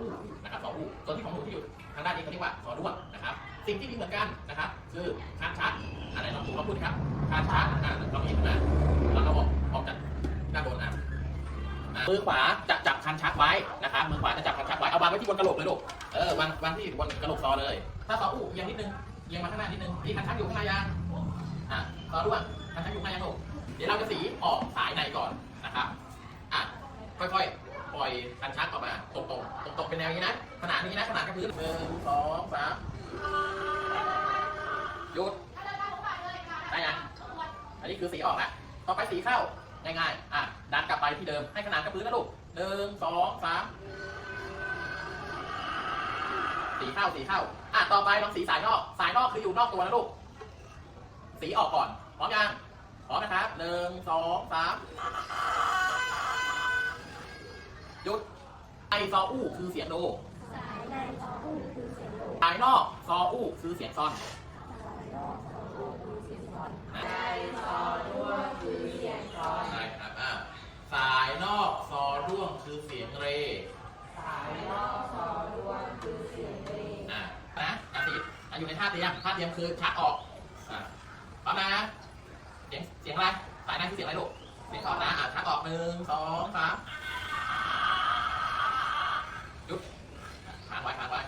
อู่นะครับสองอู่ส่วนที่ของอู่ที่อยู่ทางด้านนี้เขาเรียกว่าสอด้วนะครับ สิ่งที่มีเหมือนกันนะครับ คือคานชักอะไรเราถูกเราพูดครับคานชักนะเราเห็นนะแล้วเราบอกออกจากหน้าโดนนะมือขวาจะจับคันชักไว้นะครับมือขวาจะจับคันชักไว้เอาวางไว้ที่บนกระโหลกเลยลูกเออวางวางที่บนกระโหลกซอเลย ถ้าซออู่เอียงนิดนึงเอียงมาข้างหน้านิดนึงที่คันชักอยู่ข้างในยางอะซอร่วงคันชักอยู่ข้างในยังลูกเดี๋ยวเราจะสีออกสายในก่อนนะครับอะค่อยๆ ล่อยคันชักออกมาตรงๆตรงๆเป็นแนวนี้นะ ขนาดนี้นะ ขนาดกับพื้นหนึ่งสองสามหยุดได้ยังอันนี้คือสีออกแล้วต่อไปสีเข้า ง่ายๆ อะ ดันกลับไปที่เดิม ให้ขนาดกับพื้นนะลูกหนึ่งสองสามสีเข้าสีเข้า อะ ต่อไปลองสีสายนอก สายนอกคืออยู่นอกตัวนะลูก สีออกก่อน พร้อมยัง พร้อมนะครับหนึ่งสองสาม ซออู้คือเสียงโดสายในซออู้คือเสียงโดสายนอกซออู้คือเสียงซอนสายนอกซออู้คือเสียงซอนนะในซอด้วงคือเสียงซอนใช่ครับอะสายนอกซอร่วงคือเสียงเร สายนอกซอด้วงคือเสียงเรอะนะอะสิอะอยู่ในท่าเตรียมท่าเตรียมคือชักออกอะพร้อมนะเสียงเสียงอะไรสายในคือเสียงอะไรลูกเสียงออกนะอะชักออกหนึ่งสองสามห ยุดอะค้างไว้ค้างไว้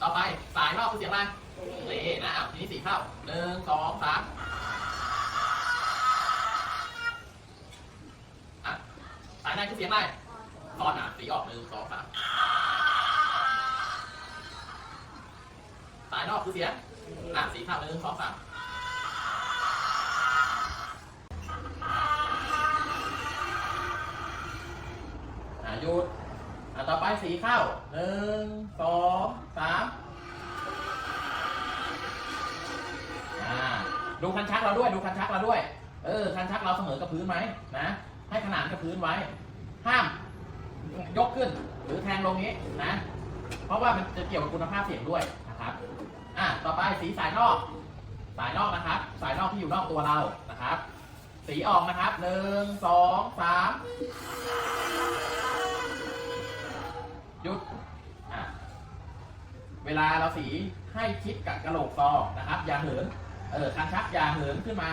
ต่อไปสายนอกคือเสียงอะไรเรนะอะทีนี้สี่เข้าหนึ่งสองสามอะสายในคือเสียงอะไรตอนอะสีออกหนึ่งสองสามสายนอกคือเสียงอะสีเข้าหนึ่งสองสามหยุด อะต่อไปสีเข้าหนึ่งสองสามอ่าดูคันชักเราด้วยดูคันชักเราด้วย เออคันชักเราเสมอกับพื้นไหมนะ ให้ขนานกับพื้นไว้ ห้าม ยกขึ้นหรือแทงลงนี้นะ เพราะว่ามันจะเกี่ยวกับคุณภาพเสียงด้วยนะครับอะต่อไปสีสายนอก สายนอกนะครับ สายนอกที่อยู่นอกตัวเรานะครับ สีออกนะครับหนึ่งสองสาม หยุดอะเวลาเราสีให้คิดกับกระโหลกซอนะครับ อย่าเหิน เออคันชักอย่าเหินขึ้นมา